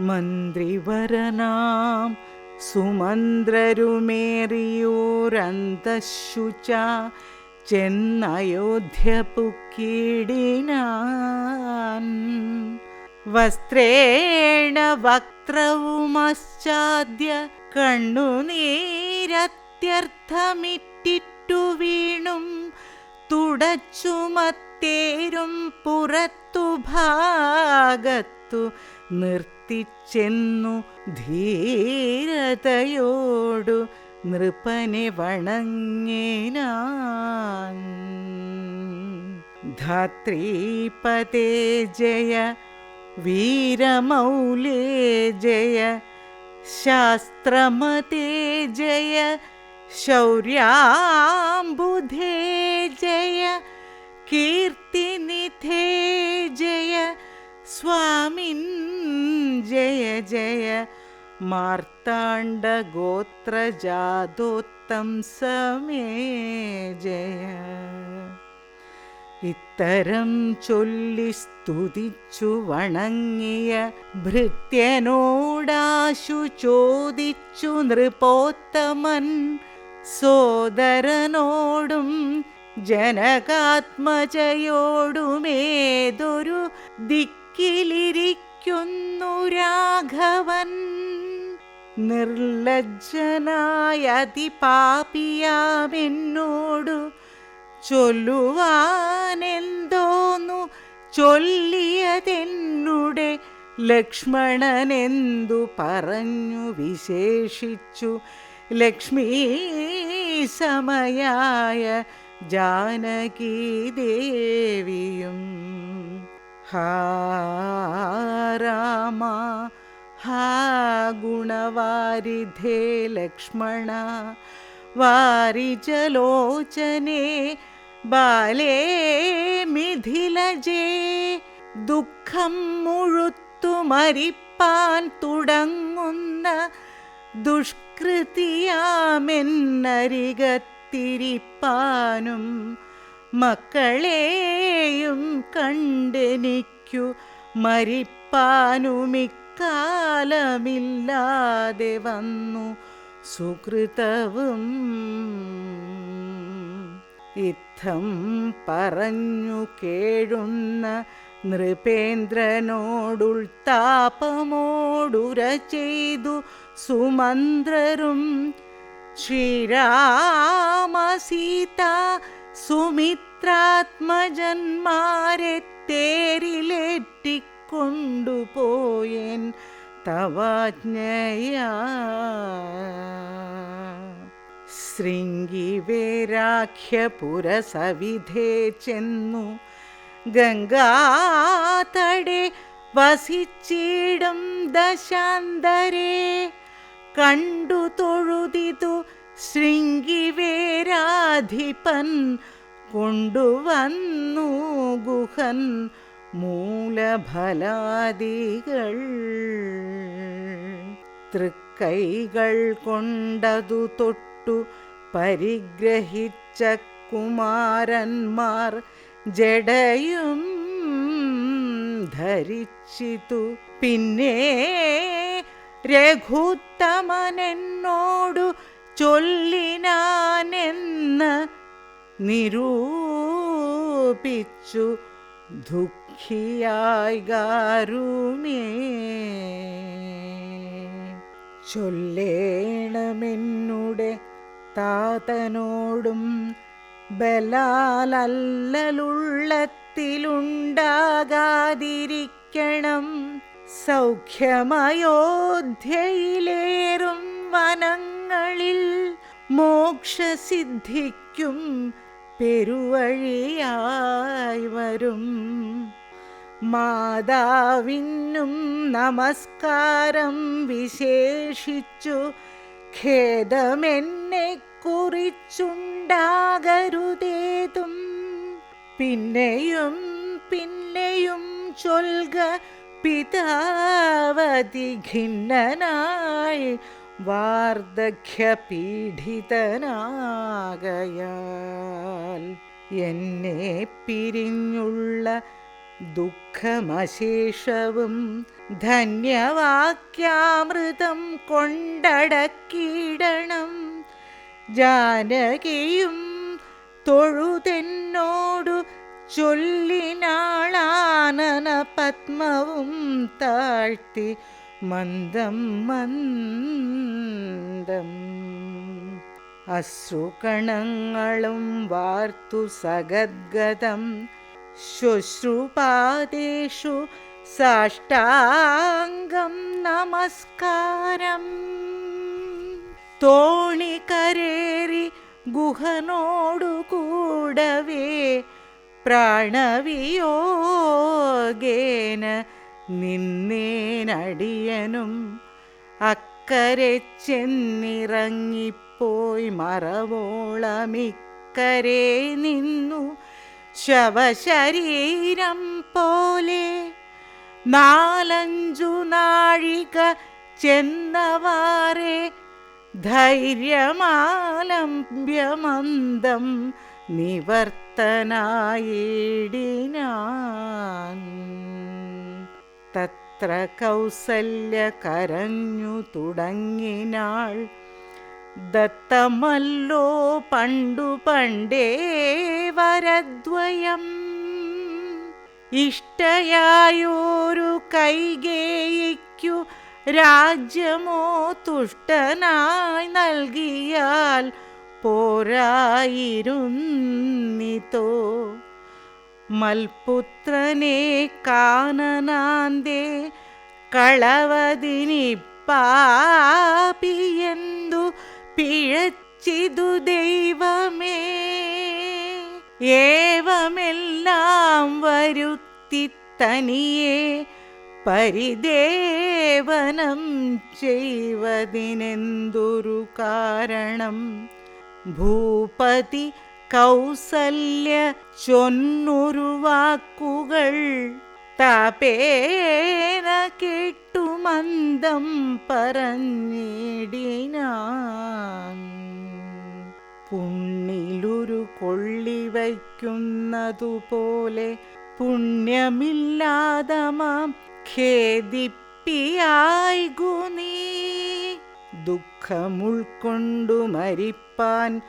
മന്ത്രിവരനാം സുമന്ത്രരുമേറിയോരന്തശുച ചെന്നയോധ്യ പുക്കിടിനാൻ. വസ്ത്രേണ വക്രവുമശ്ചാദ്യ കണ്ണുനീരത്യർത്ഥമിറ്റിട്ടു വീണും തുടച്ചുമത്തേരും പുറത്തു ഭാഗത്തു നിർത്തിച്ചെന്നു ധീരതയോടു നൃപനെ വണങ്ങിനാൻ. ധാത്രീപതേ ജയ വീരമൗലേ ജയ ശാസ്ത്രമതേ ജയ ശൗര്യാംബുധേ ജയ കീർത്തിനിധേ ജയ സ്വാമിൻ ജയ ജയ മാർത്താണ്ഡഗോത്രജാതോത്തം സമേ ജയ. ഇത്തരം ചൊല്ലി സ്തുതിച്ചു വണങ്ങിയ ഭൃത്യനോടാശു ചോദിച്ചു നൃപോത്തമൻ സോദരനോടും ജനകാത്മജയോടുമേതൊരു ദിക്കിലിരിക്കുന്നു രാഘവൻ നിർലജ്ജനായ അതിപാപിയാമെന്നോടു ചൊല്ലുവാനെന്തോന്നു? ചൊല്ലിയതെന്നുടെ ലക്ഷ്മണനെന്തു പറഞ്ഞു വിശേഷിച്ചു? ലക്ഷ്മീ സമയായ ജാനകീ ദേവിയും ഹാ രാമ ഹാ ഗുണവാരിധേ ലക്ഷ്മണ വാരിജലോചനേ ബാലേ മിഥിലജേ ദുഃഖം മുഴുത്തു മരിപ്പാൻ തുടങ്ങുന്ന ദുഷ്കൃതിയാമെന്നരികത്തിരിപ്പാനും മക്കളെയും കണ്ടെനിക്കു മരിപ്പാനുമിക്കാലമില്ലാതെ വന്നു. സുഹൃതവും ഇത്തം പറഞ്ഞു കേഴുന്ന നൃപേന്ദ്രനോടുൾത്താപമോടുര ചെയ്തു. സുമന്ത്രരും ശ്രീരാമസീത സുമിത്രാത്മജന്മാരെ തേരിലേറ്റിക്കൊണ്ടുപോയൻ തവാജ്ഞയ. ശൃംഗിവേരാഖ്യപുരസവിധേ ചെന്നു ഗംഗാതടെ വസിച്ചിടും ദശാന്തരേ. കണ്ടു തൊഴുതിതു ശൃംഗിവേരാധിപൻ കൊണ്ടുവന്നു ഗുഹൻ മൂലഫലാദികൾ. തൃക്കൈകൾ കൊണ്ടതു തൊട്ടു പരിഗ്രഹിച്ച കുമാരന്മാർ ജടയും ധരിച്ചിതു. പിന്നെ രഘുത്തമനെന്നോടു ചൊല്ലിനാനെന്ന് നിരൂപിച്ചു. ദുഃഖിയായി ഗാരുമേ ചൊല്ലേണമെന്നുടെ താതനോടും ബലാലല്ലലുള്ളത്തിലുണ്ടാകാതിരിക്കണം. സൗഖ്യമയോധ്യയിലേറും വനങ്ങളിൽ മോക്ഷസിദ്ധിക്കും പെരുവഴിയായി വരും. മാതാവിനും നമസ്കാരം വിശേഷിച്ചു ഖേദമെന്നെ കുറിച്ചുണ്ടാകരുതേതും. പിന്നെയും പിന്നെയും ചൊൽക പിതാവതി ഖിന്നനായി വാർദ്ധക്യപീഡിതനാകയാൽ എന്നെ പിരിഞ്ഞുള്ള ദുഃഖമശേഷവും ധന്യവാക്യാമൃതം കൊണ്ടടക്കിയിടണം. ജാനകിയും തൊഴുതെന്നോടു ചൊല്ലിനാളാനന പത്മവും താഴ്ത്തി മന്ദം മന്ദം. അശ്രുകണങ്ങളും വാർത്തു സഗദ്ഗതം. ശുശ്രുപാദേഷു സാഷ്ടാംഗം നമസ്കാരം. തോണിക്കരേറി ഗുഹനോടു കൂടവേ പ്രാണവിയോഗേന നിന്നേനടിയനും അക്കരെ ചെന്നിറങ്ങിപ്പോയി മറവോളമിക്കരെ നിന്നു ശവശരീരം പോലെ നാലഞ്ചു നാഴിക ചെന്നവാറെ ധൈര്യമാലംബ്യമന്ദം നിവർത്തനായിടിനാൻ തത്ര കൗസല്യ കരഞ്ഞു തുടങ്ങിനാൾ. ദത്തമല്ലോ പണ്ടു പണ്ടേ വരദ്വയം. ഇഷ്ടയായോരു കൈകേയിക്കു രാജ്യമോ തുഷ്ടനായി നൽകിയാൽ പോരായിരുന്നിതോ. മൽപുത്രനെ കാനനാന്തേ കളവതിനി പാപിയെന്തു പിഴച്ചിതു ദൈവമേ? ഏവമെല്ലാം വരുത്തി തനിയെ പരിദേവനം ചെയ്വതിനെന്തൊരു കാരണം? ഭൂപതി കൗസല്യ ചൊന്നൊരു വാക്കുകൾ. താപേന കേട്ടു മന്ദം പറഞ്ഞിടിനാൻ. പുണ്ണിലൊരു കൊള്ളി വയ്ക്കുന്നതുപോലെ പുണ്യമില്ലാതമാം ഖേദിപ്പിയായി നീ. ദുഃഖമുൾക്കൊണ്ടു മരിപ്പാൻ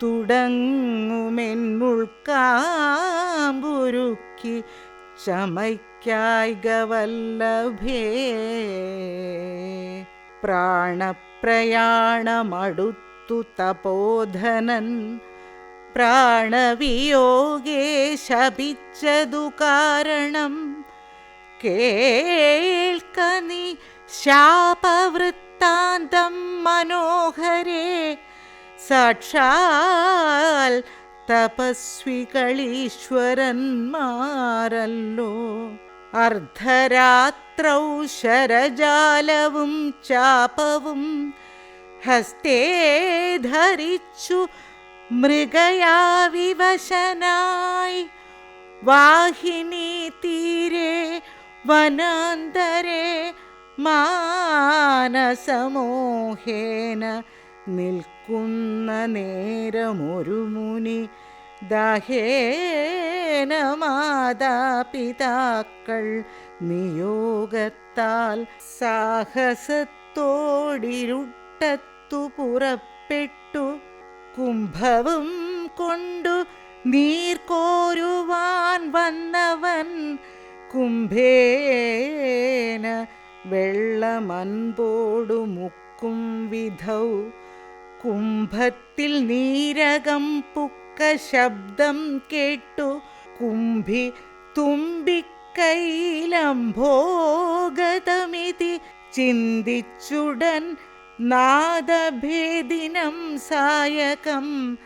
തുടങ്ങുമെന്നുൾക്കാമ്പുരുക്കി ചമയ്ക്കായികവല്ലഭേ പ്രാണപ്രയാണമടുത്തു തപോധനൻ പ്രാണവിയോഗേ ശപിച്ചതു കാരണം കേൾക്കനി ശാപവൃത്താന്തം മനോഹരേ. സാക്ഷാൽ തപസ്വികളീശ്വരന്മാരല്ലോ അർദ്ധരാത്രൗ ശരജാലവും ചാപവും ഹസ്തേ ധരിച്ചു മൃഗയാവിവശനായി. വാഹിനി തീരെ വനാന്തരേ മാനസമോഹേന നിൽക്കുന്ന നേരമൊരു മുനി. ദാഹേന മാതാപിതാക്കൾ നിയോഗത്താൽ സാഹസത്തോടിരുട്ടത്തു പുറപ്പെട്ടു. കുംഭവും കൊണ്ടു നീർക്കോരുവാൻ വന്നവൻ കുംഭേന വെള്ളമൻപോടു മുക്കും വിധൗ. കുംഭത്തിൽ നീരകം പുക്ക ശബ്ദം കേട്ടു. കുംഭി തുമ്പിക്കൈലംഭോഗതമിതി ചിന്തിച്ചുടൻ നാദഭേദിനം സായകം.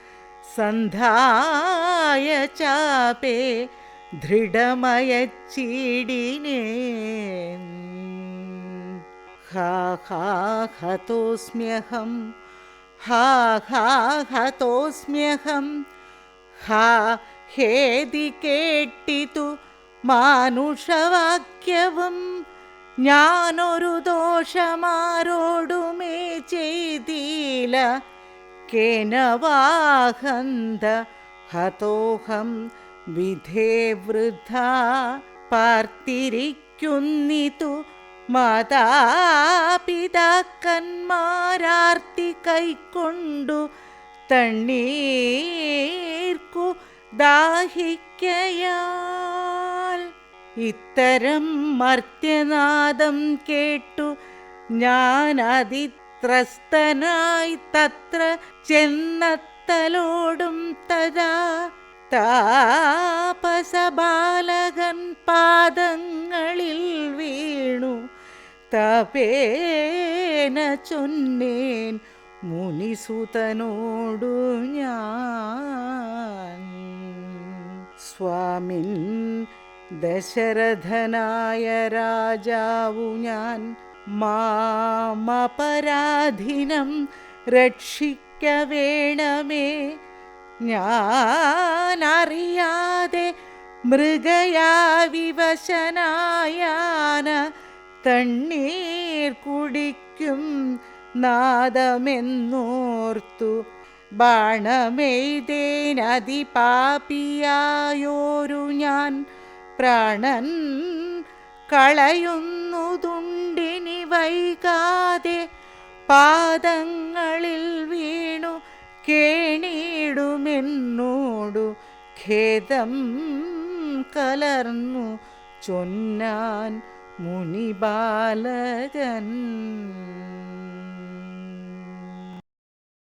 സന്ധായ ചാപേ ദൃഢമയച്ചീടിനേ. ഹാ ഹാ ഹതോസ്മ്യഹം ഹാ ഹാ ഹതോസ്മ്യഹം ഹാ ഹേതി കേട്ടിതു മാനുഷവാക്യവും. ഞാനൊരു ദോഷമാരോടുമേ ചെയ്തില്ല കേനവാഹന്ത ഹതോഹം വിധേ വൃഥ പാർത്തിരിക്കുന്നിതു. മാതാപിതാക്കന്മാരാർത്തി കൈക്കൊണ്ടു തണ്ണീർക്കു ദാഹിക്കയാൽ. ഇത്തരം മർത്യനാദം കേട്ടു ഞാൻ അതിത്രസ്തനായി തത്ര ചെന്നത്തലോടും തഥാ താപസബാലകൻ പാദങ്ങളിൽ വീണു. തപേന ചൊന്നേൻ മുനിസുതനോടു ഞാൻ. സ്വാമിൻ ദശരഥനായ രാജാവു ഞാൻ. മാമപരാധിനം രക്ഷിക്ക വേണമേ ഞാനറിയാതെ മൃഗയാ വിവശനായാന തണ്ണീർ കുടിക്കും നാദമെന്നോർത്തു. ബാണമെയ്തേനതിപാപിയായോരു ഞാൻ. പ്രാണൻ കളയുന്നുതുണ്ടിനി വൈകാതെ പാദങ്ങളിൽ വീണു കേണിയിടുമെന്നോടു ഖേദം കലർന്നു ചൊന്നാൻ മുനിബാലകൻ.